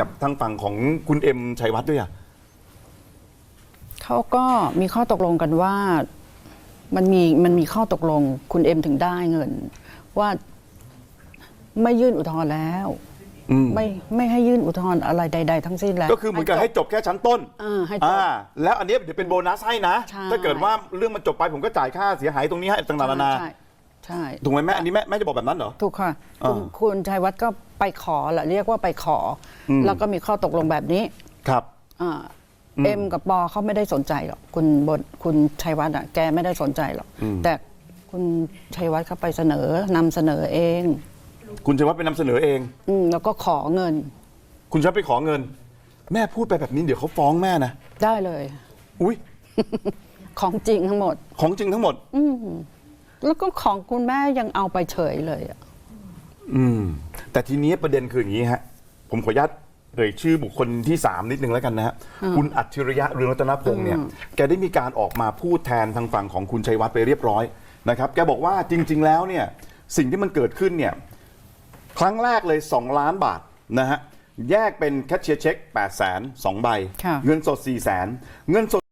กับทางฝั่งของคุณเอ็มชัยวัฒน์ด้วยอะเขาก็มีข้อตกลงกันว่ามันมีมันมีข้อตกลงคุณเอ็มถึงได้เงิน ว่าไม่ยื่นอุทธรณ์แล้ว อืม ไม่ไม่ให้ยื่นอุทธรณ์อะไรใด ๆ ทั้งสิ้นแล้ว ก็คือเหมือนกับให้จบแค่ชั้นต้นอ่าให้จบอ่าแล้วอันเนี้ยเดี๋ยวเป็นโบนัสให้นะ ใช่ถ้าเกิดว่าเรื่องมันจบไปผมก็จ่ายค่าเสียหายตรงนี้ให้ต่างๆนานา ใช่ใช่ ถูกไหมแม่อันนี้แม่แม่จะบอกแบบนั้นเหรอ ถูกค่ะอ่าคุณคุณชัยวัฒน์ก็ไปขอแหละเรียกว่าไปขออม แล้วก็มีข้อตกลงแบบนี้ครับ อ่าเอ็มกับปอเขาไม่ได้สนใจหรอกคุณบดคุณชัยวัฒน์อะแกไม่ได้สนใจหรอกอืมแต่คุณชัยวัฒน์เขาไปเสนอนำเสนอเองคุณชัยวัฒน์ไปนำเสนอเอง อืมแล้วก็ขอเงินคุณชัยวัฒน์ไปขอเงิน แม่พูดไปแบบนี้เดี๋ยวเขาฟ้องแม่นะได้เลย อุ้ยของจริงทั้งหมด ของจริงทั้งหมด แล้วก็ของคุณแม่ยังเอาไปเฉยเลยอะอืม แต่ทีนี้ประเด็นคืออย่างนี้ฮะ ผมขออนุญาตเอ่ยชื่อบุคคลที่ 3 นิดนึงแล้วกันนะฮะ คุณอัจฉริยะเรืองรัตนพงศ์เนี่ย แกได้มีการออกมาพูดแทนทางฝั่งของคุณชัยวัฒน์ไปเรียบร้อยนะครับ แกบอกว่าจริง ๆ แล้วเนี่ย สิ่งที่มันเกิดขึ้นเนี่ย ครั้งแรกเลย 2 ล้านบาทนะฮะ แยกเป็นแคชเชียร์เช็ค8 0 0 0 0 2ใบค่ะเงินสด 4 0 0 0 0 0เงินสด